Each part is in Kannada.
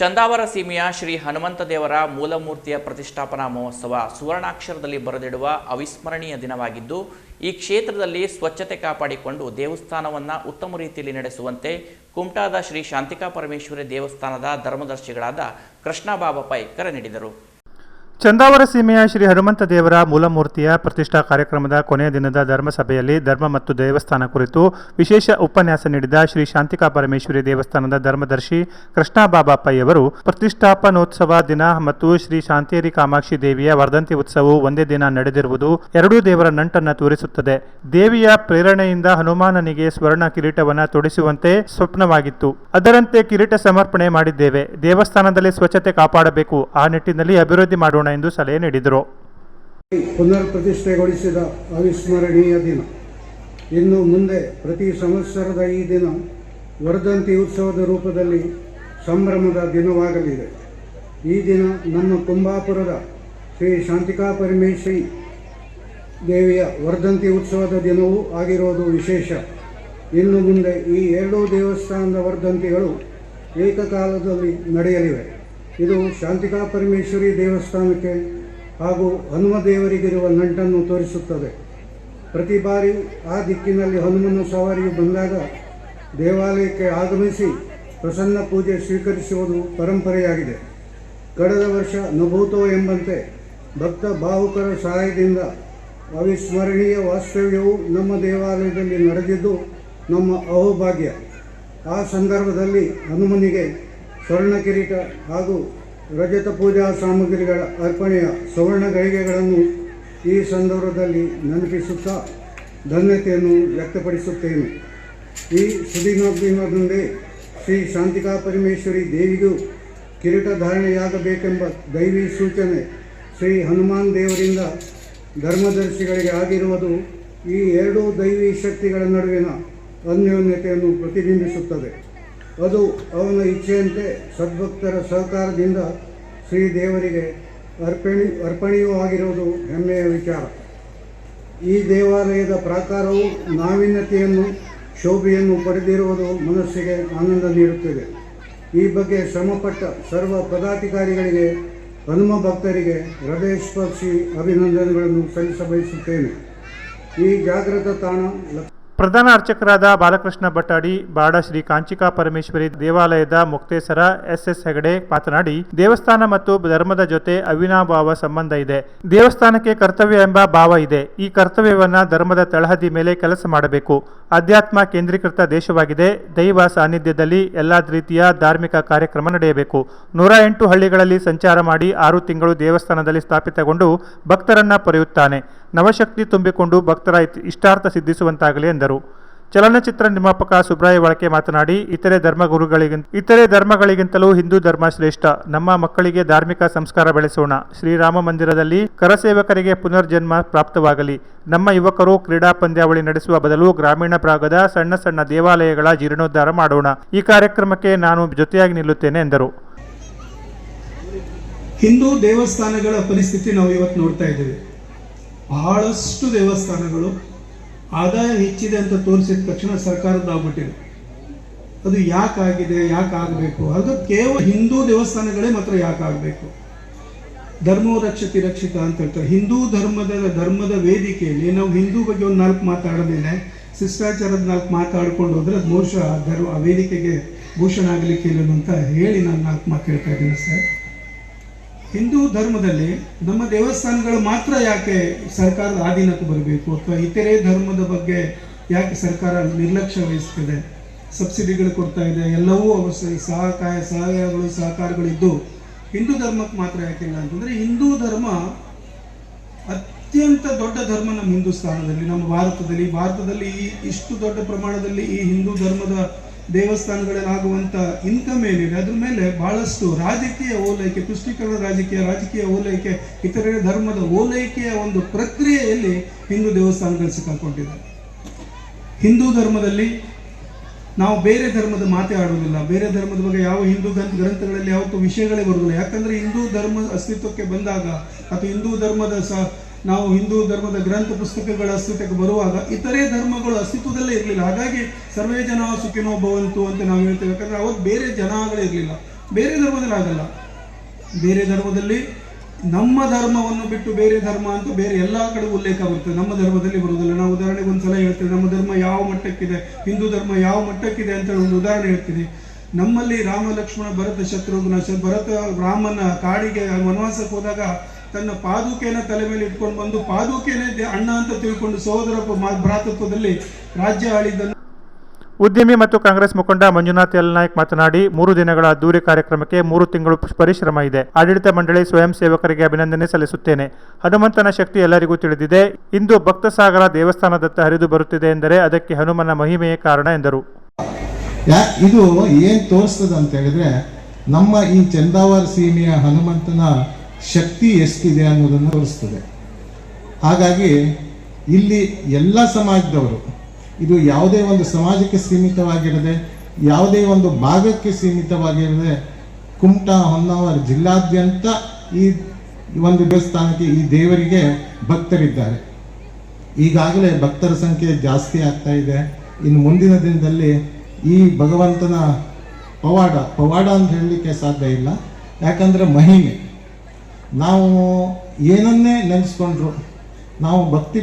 ಚಂದಾವರ ಸೀಮೆಯ ಶ್ರೀ ಹನುಮಂತ ದೇವರ ಮೂಲಮೂರ್ತಿಯ ಪ್ರತಿಷ್ಠಾಪನಾ ಮಹೋತ್ಸವ ಸುವರ್ಣಾಕ್ಷರದಲ್ಲಿ ಬರೆದಿಡುವ ಅವಿಸ್ಮರಣೀಯ ದಿನವಾಗಿದ್ದು, ಈ ಕ್ಷೇತ್ರದಲ್ಲಿ ಸ್ವಚ್ಛತೆ ಕಾಪಾಡಿಕೊಂಡು ದೇವಸ್ಥಾನವನ್ನು ಉತ್ತಮ ರೀತಿಯಲ್ಲಿ ನಡೆಸುವಂತೆ ಕುಮಟಾದ ಶ್ರೀ ಶಾಂತಿಕಾ ಪರಮೇಶ್ವರಿ ದೇವಸ್ಥಾನದ ಧರ್ಮದರ್ಶಿಗಳಾದ ಕೃಷ್ಣ ಪೈ ಕರೆ ನೀಡಿದರು. ಚಂದಾವರ ಸೀಮೆಯ ಶ್ರೀ ಹನುಮಂತ ದೇವರ ಮೂಲಮೂರ್ತಿಯ ಪ್ರತಿಷ್ಠಾ ಕಾರ್ಯಕ್ರಮದ ಕೊನೆಯ ದಿನದ ಧರ್ಮಸಭೆಯಲ್ಲಿ ಧರ್ಮ ಮತ್ತು ದೇವಸ್ಥಾನ ಕುರಿತು ವಿಶೇಷ ಉಪನ್ಯಾಸ ನೀಡಿದ ಶ್ರೀ ಶಾಂತಿಕಾ ಪರಮೇಶ್ವರಿ ದೇವಸ್ಥಾನದ ಧರ್ಮದರ್ಶಿ ಕೃಷ್ಣ ಬಾಬಾ ಪೈ ಅವರು, ಪ್ರತಿಷ್ಠಾಪನೋತ್ಸವ ದಿನ ಮತ್ತು ಶ್ರೀ ಶಾಂತೇರಿ ಕಾಮಾಕ್ಷಿ ದೇವಿಯ ವರ್ಧಂತಿ ಉತ್ಸವವು ಒಂದೇ ದಿನ ನಡೆದಿರುವುದು ಎರಡೂ ದೇವರ ನಂಟನ್ನು ತೋರಿಸುತ್ತದೆ. ದೇವಿಯ ಪ್ರೇರಣೆಯಿಂದ ಹನುಮಾನನಿಗೆ ಸ್ವರ್ಣ ಕಿರೀಟವನ್ನು ತೊಡಿಸುವಂತೆ ಸ್ವಪ್ನವಾಗಿತ್ತು. ಅದರಂತೆ ಕಿರೀಟ ಸಮರ್ಪಣೆ ಮಾಡಿದ್ದೇವೆ. ದೇವಸ್ಥಾನದಲ್ಲಿ ಸ್ವಚ್ಛತೆ ಕಾಪಾಡಬೇಕು. ಆ ನಿಟ್ಟಿನಲ್ಲಿ ಅಭಿವೃದ್ಧಿ ಮಾಡೋಣ. ಎಂದು ಸಲಹೆ ನೀಡಿದರು. ಪುನರ್ ಪ್ರತಿಷ್ಠೆಗೊಳಿಸಿದ ಅವಿಸ್ಮರಣೀಯ ದಿನ. ಇನ್ನು ಮುಂದೆ ಪ್ರತಿ ಸಂವತ್ಸರದ ಈ ದಿನ ವರ್ಧಂತಿ ಉತ್ಸವದ ರೂಪದಲ್ಲಿ ಸಂಭ್ರಮದ ದಿನವಾಗಲಿದೆ. ಈ ದಿನ ನಮ್ಮ ಕುಂಬಾಪುರದ ಶ್ರೀ ಶಾಂತಿಕಾ ಪರಮೇಶ್ವರಿ ದೇವಿಯ ವರ್ಧಂತಿ ಉತ್ಸವದ ದಿನವೂ ಆಗಿರೋದು ವಿಶೇಷ. ಇನ್ನು ಮುಂದೆ ಈ ಎರಡೂ ದೇವಸ್ಥಾನದ ವರ್ಧಂತಿಗಳು ಏಕಕಾಲದಲ್ಲಿ ನಡೆಯಲಿವೆ. ಇದು ಶಾಂತಿಕಾ ಪರಮೇಶ್ವರಿ ದೇವಸ್ಥಾನಕ್ಕೆ ಹಾಗೂ ಹನುಮ ದೇವರಿಗಿರುವ ನಂಟನ್ನು ತೋರಿಸುತ್ತದೆ. ಪ್ರತಿ ಬಾರಿ ಆ ದಿಕ್ಕಿನಲ್ಲಿ ಹನುಮನ ಸವಾರಿಯು ಬಂದಾಗ ದೇವಾಲಯಕ್ಕೆ ಆಗಮಿಸಿ ಪ್ರಸನ್ನ ಪೂಜೆ ಸ್ವೀಕರಿಸುವುದು ಪರಂಪರೆಯಾಗಿದೆ. ಕಳೆದ ವರ್ಷ ನಭೂತೋ ಎಂಬಂತೆ ಭಕ್ತ ಭಾವುಕರ ಸಹಾಯದಿಂದ ಅವಿಸ್ಮರಣೀಯ ವಾಸ್ತವ್ಯವು ನಮ್ಮ ದೇವಾಲಯದಲ್ಲಿ ನಡೆದಿದ್ದು ನಮ್ಮ ಅಹೋಭಾಗ್ಯ. ಆ ಸಂದರ್ಭದಲ್ಲಿ ಹನುಮನಿಗೆ ಸ್ವರ್ಣ ಕಿರೀಟ ಹಾಗೂ ರಜತ ಪೂಜಾ ಸಾಮಗ್ರಿಗಳ ಅರ್ಪಣೆಯ ಸುವರ್ಣ ಗಳಿಗೆಗಳನ್ನು ಈ ಸಂದರ್ಭದಲ್ಲಿ ನೆನಪಿಸುತ್ತಾ ಧನ್ಯತೆಯನ್ನು ವ್ಯಕ್ತಪಡಿಸುತ್ತೇನೆ. ಈ ಸುದಿನೋದ್ಯಮದಂದೇ ಶ್ರೀ ಶಾಂತಿಕಾ ಪರಮೇಶ್ವರಿ ದೇವಿಗೂ ಕಿರೀಟ ಧಾರಣೆಯಾಗಬೇಕೆಂಬ ದೈವಿ ಸೂಚನೆ ಶ್ರೀ ಹನುಮಾನ್ ದೇವರಿಂದ ಧರ್ಮದರ್ಶಿಗಳಿಗೆ ಆಗಿರುವುದು ಈ ಎರಡೂ ದೈವಿ ಶಕ್ತಿಗಳ ನಡುವಿನ ಅನ್ಯೋನ್ಯತೆಯನ್ನು ಪ್ರತಿಬಿಂಬಿಸುತ್ತದೆ. ಅದು ಅವನ ಇಚ್ಛೆಯಂತೆ ಸದ್ಭಕ್ತರ ಸಹಕಾರದಿಂದ ಶ್ರೀ ದೇವರಿಗೆ ಅರ್ಪಣಿ ಅರ್ಪಣೆಯೂ ಆಗಿರುವುದು ಹೆಮ್ಮೆಯ ವಿಚಾರ. ಈ ದೇವಾಲಯದ ಪ್ರಾಕಾರವು ನಾವೀನ್ಯತೆಯನ್ನು, ಶೋಭೆಯನ್ನು ಪಡೆದಿರುವುದು ಮನಸ್ಸಿಗೆ ಆನಂದ ನೀಡುತ್ತಿದೆ. ಈ ಬಗ್ಗೆ ಶ್ರಮಪಟ್ಟ ಸರ್ವ ಪದಾಧಿಕಾರಿಗಳಿಗೆ, ಹನುಮ ಭಕ್ತರಿಗೆ ಹೃದಯಸ್ಪರ್ಶಿ ಅಭಿನಂದನೆಗಳನ್ನು ಸಲ್ಲಿಸಬಯಸುತ್ತೇನೆ. ಈ ಜಾಗೃತ ತಾಣ ಪ್ರಧಾನ ಅರ್ಚಕರಾದ ಬಾಲಕೃಷ್ಣ ಭಟ್ಟಾಡಿ, ಬಾಡ ಶ್ರೀ ಕಾಂಚಿಕಾ ಪರಮೇಶ್ವರಿ ದೇವಾಲಯದ ಮುಕ್ತೇಸರ ಎಸ್ ಎಸ್ ಹೆಗಡೆ ಮಾತನಾಡಿ, ದೇವಸ್ಥಾನ ಮತ್ತು ಧರ್ಮದ ಜೊತೆ ಅವಿನಾಭಾವ ಸಂಬಂಧ ಇದೆ. ದೇವಸ್ಥಾನಕ್ಕೆ ಕರ್ತವ್ಯ ಎಂಬ ಭಾವ ಇದೆ. ಈ ಕರ್ತವ್ಯವನ್ನು ಧರ್ಮದ ತಳಹದಿ ಮೇಲೆ ಕೆಲಸ ಮಾಡಬೇಕು. ಅಧ್ಯಾತ್ಮ ಕೇಂದ್ರೀಕೃತ ದೇಶವಾಗಿದೆ. ದೈವ ಸಾನ್ನಿಧ್ಯದಲ್ಲಿ ಎಲ್ಲ ರೀತಿಯ ಧಾರ್ಮಿಕ ಕಾರ್ಯಕ್ರಮ ನಡೆಯಬೇಕು. ನೂರ ಎಂಟು ಹಳ್ಳಿಗಳಲ್ಲಿ ಸಂಚಾರ ಮಾಡಿ ಆರು ತಿಂಗಳು ದೇವಸ್ಥಾನದಲ್ಲಿ ಸ್ಥಾಪಿತಗೊಂಡು ಭಕ್ತರನ್ನ ಪೊರೆಯುತ್ತಾನೆ ನವಶಕ್ತಿ ತುಂಬಿಕೊಂಡು ಭಕ್ತರ ಇಷ್ಟಾರ್ಥ ಸಿದ್ಧಿಸುವಂತಾಗಲಿ ಎಂದರು. ಚಲನಚಿತ್ರ ನಿರ್ಮಾಪಕ ಸುಬ್ರಾಯ ಬಳಕೆ ಮಾತನಾಡಿ, ಇತರೆ ಧರ್ಮಗುರುಗಳಿಗಿಂತ ಇತರೆ ಧರ್ಮಗಳಿಗಿಂತಲೂ ಹಿಂದೂ ಧರ್ಮ ಶ್ರೇಷ್ಠ. ನಮ್ಮ ಮಕ್ಕಳಿಗೆ ಧಾರ್ಮಿಕ ಸಂಸ್ಕಾರ ಬೆಳೆಸೋಣ. ಶ್ರೀರಾಮ ಮಂದಿರದಲ್ಲಿ ಕರಸೇವಕರಿಗೆ ಪುನರ್ಜನ್ಮ ಪ್ರಾಪ್ತವಾಗಲಿ. ನಮ್ಮ ಯುವಕರು ಕ್ರೀಡಾ ಪಂದ್ಯಾವಳಿ ನಡೆಸುವ ಬದಲು ಗ್ರಾಮೀಣ ಭಾಗದ ಸಣ್ಣ ಸಣ್ಣ ದೇವಾಲಯಗಳ ಜೀರ್ಣೋದ್ಧಾರ ಮಾಡೋಣ. ಈ ಕಾರ್ಯಕ್ರಮಕ್ಕೆ ನಾನು ಜೊತೆಯಾಗಿ ನಿಲ್ಲುತ್ತೇನೆ, ಎಂದರು. ಹಿಂದೂ ದೇವಸ್ಥಾನಗಳ ಪರಿಸ್ಥಿತಿ ನಾವು ಇವತ್ತು ನೋಡ್ತಾ ಇದ್ದೇವೆ. ಬಹಳಷ್ಟು ದೇವಸ್ಥಾನಗಳು ಆದಾಯ ಹೆಚ್ಚಿದೆ ಅಂತ ತೋರಿಸಿದ ತಕ್ಷಣ ಸರ್ಕಾರದ ಆಗ್ಬಿಟ್ಟಿದೆ ಅದು ಯಾಕಾಗಿದೆ, ಯಾಕಾಗಬೇಕು? ಅದು ಕೇವಲ ಹಿಂದೂ ದೇವಸ್ಥಾನಗಳೇ ಮಾತ್ರ ಯಾಕಾಗಬೇಕು? ಧರ್ಮೋ ರಕ್ಷತಿ ರಕ್ಷಿತ ಅಂತ ಹೇಳ್ತಾರೆ. ಹಿಂದೂ ಧರ್ಮದ ಧರ್ಮದ ವೇದಿಕೆಯಲ್ಲಿ ನಾವು ಹಿಂದೂ ಬಗ್ಗೆ ಒಂದು ನಾಲ್ಕು ಮಾತಾಡೋದಿಲ್ಲ ಶಿಷ್ಟಾಚಾರದ ನಾಲ್ಕು ಮಾತಾಡ್ಕೊಂಡು ಹೋದ್ರೆ ಅದು ಮೋಶ ಧರ್ಮ ವೇದಿಕೆಗೆ ಭೂಷಣ ಆಗಲಿಕ್ಕೆ ಇಲ್ಲ ಅಂತ ಹೇಳಿ ನಾನು ನಾಲ್ಕು ಮಾತು ಹೇಳ್ತಾ ಇದ್ದೀನಿ ಸರ್. ಹಿಂದೂ ಧರ್ಮದಲ್ಲಿ ನಮ್ಮ ದೇವಸ್ಥಾನಗಳು ಮಾತ್ರ ಯಾಕೆ ಸರ್ಕಾರದ ಆಧೀನಕ್ಕೆ ಬರಬೇಕು? ಅಥವಾ ಇತರೆ ಧರ್ಮದ ಬಗ್ಗೆ ಯಾಕೆ ಸರ್ಕಾರ ನಿರ್ಲಕ್ಷ್ಯ ವಹಿಸ್ತಿದೆ? ಸಬ್ಸಿಡಿಗಳು ಕೊಡ್ತಾ ಇದೆ, ಎಲ್ಲವೂ ಅವಶ್ಯ ಸಹಕಾರ ಸಹಾಯಗಳು ಸಹಕಾರಗಳು ಇದ್ದು ಹಿಂದೂ ಧರ್ಮಕ್ಕೆ ಮಾತ್ರ ಯಾಕಿಲ್ಲ ಅಂತಂದ್ರೆ ಹಿಂದೂ ಧರ್ಮ ಅತ್ಯಂತ ದೊಡ್ಡ ಧರ್ಮ ನಮ್ಮ ಹಿಂದೂಸ್ತಾನದಲ್ಲಿ ನಮ್ಮ ಭಾರತದಲ್ಲಿ. ಭಾರತದಲ್ಲಿ ಈ ಇಷ್ಟು ದೊಡ್ಡ ಪ್ರಮಾಣದಲ್ಲಿ ಈ ಹಿಂದೂ ಧರ್ಮದ ದೇವಸ್ಥಾನಗಳಲ್ಲಿ ಆಗುವಂತ ಇನ್ಕಮ್ ಏನಿದೆ ಅದ್ರ ಮೇಲೆ ಬಹಳಷ್ಟು ರಾಜಕೀಯ ಓಲೈಕೆ, ತುಷ್ಟೀಕರಣ ರಾಜಕೀಯ ರಾಜಕೀಯ ಓಲೈಕೆ, ಇತರೆ ಧರ್ಮದ ಓಲೈಕೆಯ ಒಂದು ಪ್ರಕ್ರಿಯೆಯಲ್ಲಿ ಹಿಂದೂ ದೇವಸ್ಥಾನಗಳು ಸಿಕ್ಕಾಕೊಂಡಿದೆ. ಹಿಂದೂ ಧರ್ಮದಲ್ಲಿ ನಾವು ಬೇರೆ ಧರ್ಮದ ಮಾತೇ ಆಡುವುದಿಲ್ಲ. ಬೇರೆ ಧರ್ಮದ ಬಗ್ಗೆ ಯಾವ ಹಿಂದೂ ಗ್ರಂಥ ಗ್ರಂಥಗಳಲ್ಲಿ ಯಾವತ್ತೂ ವಿಷಯಗಳೇ ಬರುವುದಿಲ್ಲ. ಯಾಕಂದ್ರೆ ಹಿಂದೂ ಧರ್ಮ ಅಸ್ತಿತ್ವಕ್ಕೆ ಬಂದಾಗ ಅಥವಾ ಹಿಂದೂ ಧರ್ಮದ ಸ ನಾವು ಹಿಂದೂ ಧರ್ಮದ ಗ್ರಂಥ ಪುಸ್ತಕಗಳ ಅಸ್ತಿತ್ವಕ್ಕೆ ಬರುವಾಗ ಇತರೆ ಧರ್ಮಗಳು ಅಸ್ತಿತ್ವದಲ್ಲೇ ಇರಲಿಲ್ಲ. ಹಾಗಾಗಿ ಸರ್ವೇ ಜನ ಸುಖಿನೋ ಭವಂತು ಅಂತ ನಾವು ಹೇಳ್ತೇವೆ. ಯಾಕಂದ್ರೆ ಅವತ್ತು ಬೇರೆ ಜನಗಳೇ ಇರಲಿಲ್ಲ. ಬೇರೆ ಧರ್ಮದಲ್ಲಿ ಆಗಲ್ಲ. ಬೇರೆ ಧರ್ಮದಲ್ಲಿ ನಮ್ಮ ಧರ್ಮವನ್ನು ಬಿಟ್ಟು ಬೇರೆ ಧರ್ಮ ಅಂತ ಬೇರೆ ಎಲ್ಲ ಕಡೆ ಉಲ್ಲೇಖ ಬರುತ್ತೆ. ನಮ್ಮ ಧರ್ಮದಲ್ಲಿ ಬರುವುದಿಲ್ಲ. ನಾವು ಉದಾಹರಣೆಗೆ ಒಂದು ಸಲ ಹೇಳ್ತೇವೆ, ನಮ್ಮ ಧರ್ಮ ಯಾವ ಮಟ್ಟಕ್ಕಿದೆ, ಹಿಂದೂ ಧರ್ಮ ಯಾವ ಮಟ್ಟಕ್ಕಿದೆ ಅಂತ ಒಂದು ಉದಾಹರಣೆ ಹೇಳ್ತೀನಿ. ನಮ್ಮಲ್ಲಿ ರಾಮ ಲಕ್ಷ್ಮಣ ಭರತ ಶತ್ರುಘ್ನ ಭರತ ರಾಮನ ಕಾಡಿಗೆ ವನವಾಸಕ್ಕೆ ಹೋದಾಗ ತನ್ನ ಪಾದುಕೆಯನ್ನು ತಲೆ ಮೇಲೆ ಇಟ್ಕೊಂಡು ಬಂದು ಪಾದುಕೆನೇ ಅಣ್ಣ ಅಂತ ತಿಳ್ಕೊಂಡು ಸಹೋದರ ಭ್ರಾತೃತ್ವದಲ್ಲಿ ರಾಜ್ಯ ಆಳಿದ್ದನ್ನು ಉದ್ಯಮಿ ಮತ್ತು ಕಾಂಗ್ರೆಸ್ ಮುಖಂಡ ಮಂಜುನಾಥ್ ಎಲ್ ನಾಯ್ಕ್ ಮಾತನಾಡಿ ಮೂರು ದಿನಗಳ ಅದ್ದೂರಿ ಕಾರ್ಯಕ್ರಮಕ್ಕೆ ಮೂರು ತಿಂಗಳು ಪರಿಶ್ರಮ ಇದೆ. ಆಡಳಿತ ಮಂಡಳಿ ಸ್ವಯಂ ಸೇವಕರಿಗೆ ಅಭಿನಂದನೆ ಸಲ್ಲಿಸುತ್ತೇನೆ. ಹನುಮಂತನ ಶಕ್ತಿ ಎಲ್ಲರಿಗೂ ತಿಳಿದಿದೆ. ಇಂದು ಭಕ್ತ ಸಾಗರ ದೇವಸ್ಥಾನದತ್ತ ಹರಿದು ಬರುತ್ತಿದೆ ಎಂದರೆ ಅದಕ್ಕೆ ಹನುಮನ ಮಹಿಮೆಯೇ ಕಾರಣ ಎಂದರು. ಇದು ಏನು ತೋರಿಸ್ತದೆ ಅಂತ ಹೇಳಿದ್ರೆ ನಮ್ಮ ಈ ಚಂದಾವರ ಸೀಮೆಯ ಹನುಮಂತನ ಶಕ್ತಿ ಎಷ್ಟಿದೆ ಅನ್ನೋದನ್ನು ತೋರಿಸ್ತದೆ. ಹಾಗಾಗಿ ಇಲ್ಲಿ ಎಲ್ಲ ಸಮಾಜದವರು, ಇದು ಯಾವುದೇ ಒಂದು ಸಮಾಜಕ್ಕೆ ಸೀಮಿತವಾಗಿರದೆ, ಯಾವುದೇ ಒಂದು ಭಾಗಕ್ಕೆ ಸೀಮಿತವಾಗಿರದೆ, ಕುಮಟಾ, ಹೊನ್ನಾವರ ಜಿಲ್ಲಾದ್ಯಂತ ಈ ಒಂದು ದೇವಸ್ಥಾನಕ್ಕೆ ಈ ದೇವರಿಗೆ ಭಕ್ತರಿದ್ದಾರೆ. ಈಗಾಗಲೇ ಭಕ್ತರ ಸಂಖ್ಯೆ ಜಾಸ್ತಿ ಆಗ್ತಾ ಇದೆ. ಇನ್ನು ಮುಂದಿನ ದಿನದಲ್ಲಿ ಈ ಭಗವಂತನ ಪವಾಡ ಪವಾಡ ಅಂತ ಹೇಳಲಿಕ್ಕೆ ಸಾಧ್ಯ ಇಲ್ಲ. ಯಾಕಂದರೆ ಮಹಿಮೆ. ನಾವು ಏನನ್ನೇ ನೆನೆಸ್ಕೊಂಡ್ರು ನಾವು ಭಕ್ತಿ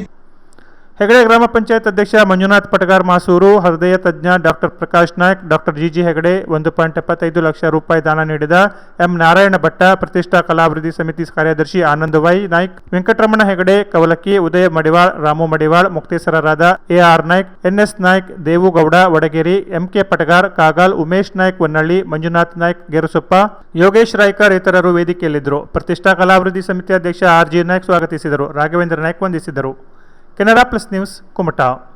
ಹೆಗಡೆ ಗ್ರಾಮ ಪಂಚಾಯತ್ ಅಧ್ಯಕ್ಷ ಮಂಜುನಾಥ್ ಪಟಗಾರ್ ಮಾಸೂರು, ಹೃದಯ ತಜ್ಞ doctor Prakash Naik, doctor G G Hegde ಒಂದು ಪಾಯಿಂಟ್ ಎಪ್ಪತ್ತೈದು ಲಕ್ಷ ರೂಪಾಯಿ ದಾನ ನೀಡಿದ ಎಂ ನಾರಾಯಣ ಭಟ್ಟ, ಪ್ರತಿಷ್ಠಾ ಕಲಾಭಿವೃದ್ಧಿ ಸಮಿತಿ ಕಾರ್ಯದರ್ಶಿ Anand Y Naik, Venkataramana Hegde, Kavalakki Udaya Madiwal, Ramu Madiwal, ಮುಕ್ತೇಸರರಾದ R Naik, NS Naik, Devugowda, Vadageri, MK Patagar, Kagal, Umesh Naik, Honnalli, Manjunath Naik, Gerusoppa, Yogesh Raikar ಇತರರು ವೇದಿಕೆಯಲ್ಲಿದ್ದರು. ಪ್ರತಿಷ್ಠಾ ಕಲಾಭಿವೃದ್ಧಿ ಸಮಿತಿ ಅಧ್ಯಕ್ಷ ಆರ್ ಜಿ ನಾಯ್ಕ್ ಸ್ವಾಗತಿಸಿದರು. ರಾಘವೇಂದ್ರ ನಾಯ್ಕ್ ವಂದಿಸಿದರು. Canada Plus News, Cumatao.